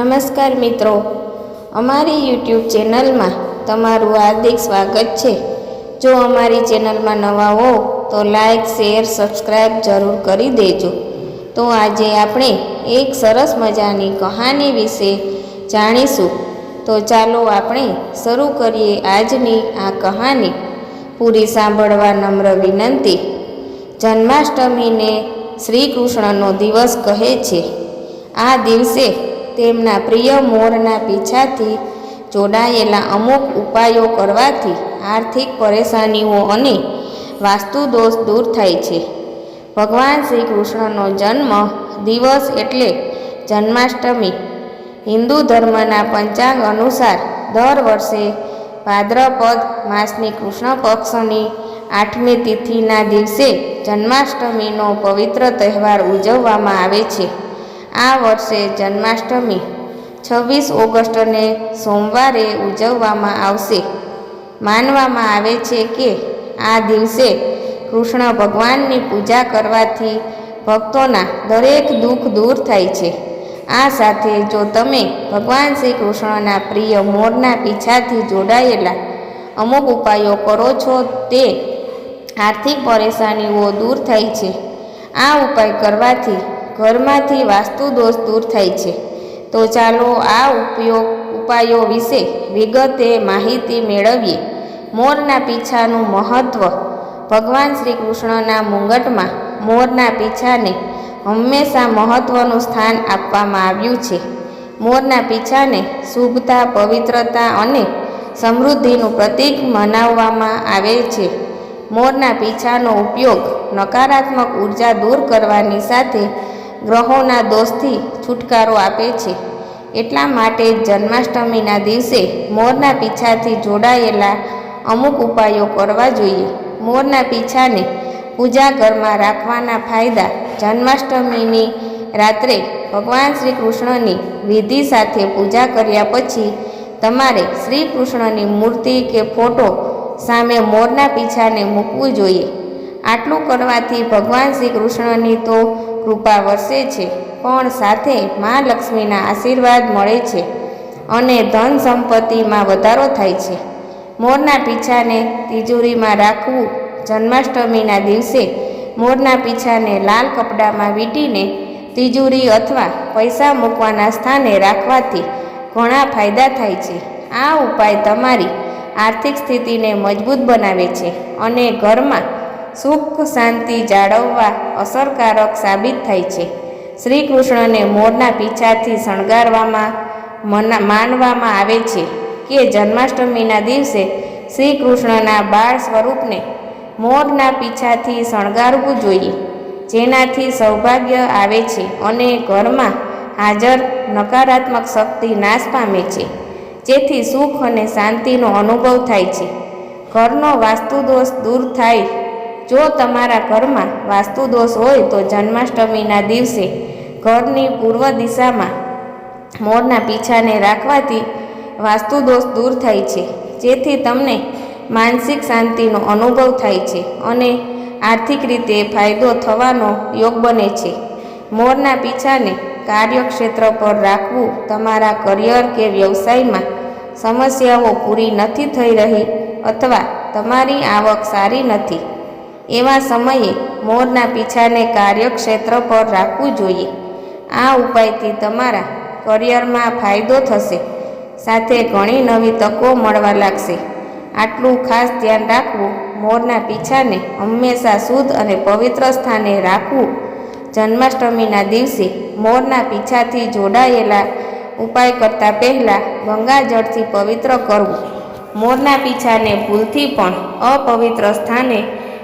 નમસ્કાર મિત્રો. અમારી યુટ્યુબ ચેનલમાં તમારું હાર્દિક સ્વાગત છે. જો અમારી ચેનલમાં નવા હો, તો લાઈક, શેર સબસ્ક્રાઈબ જરૂર કરી દેજો. તો આજે આપણે એક સરસ મજાની કહાની વિશે જાણીશું. તો ચાલો આપણે શરૂ કરીએ આજની આ કહાની. પૂરી સાંભળવા નમ્ર વિનંતી. જન્માષ્ટમીને શ્રી કૃષ્ણનો દિવસ કહે છે. આ દિવસે તેમના પ્રિય મોરના પીછાથી જોડાયેલા અમુક ઉપાયો કરવાથી આર્થિક પરેશાનીઓ અને વાસ્તુ દોષ દૂર થાય છે. ભગવાન શ્રી કૃષ્ણનો જન્મ દિવસ એટલે જન્માષ્ટમી. હિન્દુ ધર્મના પંચાંગ અનુસાર દર વર્ષે ભાદ્રપદ માસની કૃષ્ણ પક્ષની આઠમી તિથિના દિવસે જન્માષ્ટમીનો પવિત્ર તહેવાર ઉજવવામાં આવે છે. આ વર્ષે જન્માષ્ટમી, છવ્વીસ ઓગસ્ટને સોમવારે ઉજવવામાં આવશે. માનવામાં આવે છે કે આ દિવસે કૃષ્ણ ભગવાનની પૂજા કરવાથી ભક્તોના દરેક દુઃખ દૂર થાય છે. આ સાથે જો તમે ભગવાન શ્રી કૃષ્ણના પ્રિય મોરના પીછાથી જોડાયેલા અમુક ઉપાયો કરો છો તે આર્થિક પરેશાનીઓ દૂર થાય છે. આ ઉપાય કરવાથી ઘરમાંથી વાસ્તુ દોષ દૂર થાય છે. તો ચાલો આ ઉપયોગ ઉપાયો વિશે વિગતે માહિતી મેળવીએ. મોરના પીછાનું મહત્ત્વ ભગવાન શ્રી કૃષ્ણના મુંગટમાં મોરના પીછાને હંમેશા મહત્ત્વનું સ્થાન આપવામાં આવ્યું છે. મોરના પીછાને શુભતા, પવિત્રતા અને સમૃદ્ધિનું પ્રતીક મનાવવામાં આવે છે. મોરના પીછાનો ઉપયોગ નકારાત્મક ઊર્જા દૂર કરવાની સાથે ગ્રહોના દોષથી છુટકારો આપે છે. એટલા માટે જન્માષ્ટમીના દિવસે મોરના પીછાથી જોડાયેલા અમુક ઉપાયો કરવા જોઈએ. મોરના પીછાને પૂજા ઘરમાં રાખવાના ફાયદા જન્માષ્ટમીની રાત્રે ભગવાન શ્રી કૃષ્ણની વિધિ સાથે પૂજા કર્યા પછી તમારે શ્રી કૃષ્ણની મૂર્તિ કે ફોટો સામે મોરના પીછાને મૂકવું જોઈએ. આટલું કરવાથી ભગવાન શ્રી કૃષ્ણની તો કૃપા વરસે છે, પણ સાથે મા લક્ષ્મીના આશીર્વાદ મળે છે અને ધન સંપત્તિમાં વધારો થાય છે. મોરના પીછાને તિજોરીમાં રાખવું, જન્માષ્ટમીના દિવસે મોરના પીછાને લાલ કપડામાં વીંટીને તિજોરી અથવા પૈસા મૂકવાના સ્થાને રાખવાથી ઘણા ફાયદા થાય છે. આ ઉપાય તમારી આર્થિક સ્થિતિને મજબૂત બનાવે છે અને ઘરમાં સુખ શાંતિ જાળવવા અસરકારક સાબિત થાય છે. શ્રી કૃષ્ણને મોરના પીછાથી શણગારવામાં મના, માનવામાં આવે છે કે જન્માષ્ટમીના દિવસે શ્રી કૃષ્ણના બાળ સ્વરૂપને મોરના પીછાથી શણગારવું જોઈએ, જેનાથી સૌભાગ્ય આવે છે અને ઘરમાં હાજર નકારાત્મક શક્તિ નાશ પામે છે, જેથી સુખ અને શાંતિનો અનુભવ થાય છે. ઘરનો વાસ્તુદોષ દૂર થાય જો તમારા ઘરમાં વાસ્તુ દોષ હોય તો જન્માષ્ટમીના દિવસે ઘરની પૂર્વ દિશામાં મોરના પીછાને રાખવાથી વાસ્તુ દોષ દૂર થાય છે. જેથી તમને માનસિક શાંતિનો અનુભવ થાય છે અને આર્થિક રીતે ફાયદો થવાનો યોગ બને છે. મોરના પીછાને કાર્યક્ષેત્ર પર રાખવું તમારા કરિયર કે વ્યવસાયમાં સમસ્યાઓ પૂરી નથી થઈ રહી અથવા તમારી આવક સારી નથી. એવા સમયે મોરના પીછાને કાર્યક્ષેત્ર પર રાખવું જોઈએ. આ ઉપાયથી તમારા કરિયરમાં ફાયદો થશે. સાથે ઘણી નવી તકો મળવા લાગશે. આટલું ખાસ ધ્યાન રાખવું મોરના પીછાને હંમેશા શુદ્ધ અને પવિત્ર સ્થાને રાખવું. જન્માષ્ટમીના દિવસે મોરના પીછાથી જોડાયેલા ઉપાય કરતાં પહેલાં ગંગાજળથી પવિત્ર કરવું. મોરના પીછાને ભૂલથી પણ અપવિત્ર સ્થાને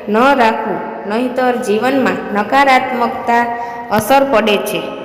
ન રાખવું નહીંતર જીવનમાં નકારાત્મકતા અસર પડે છે.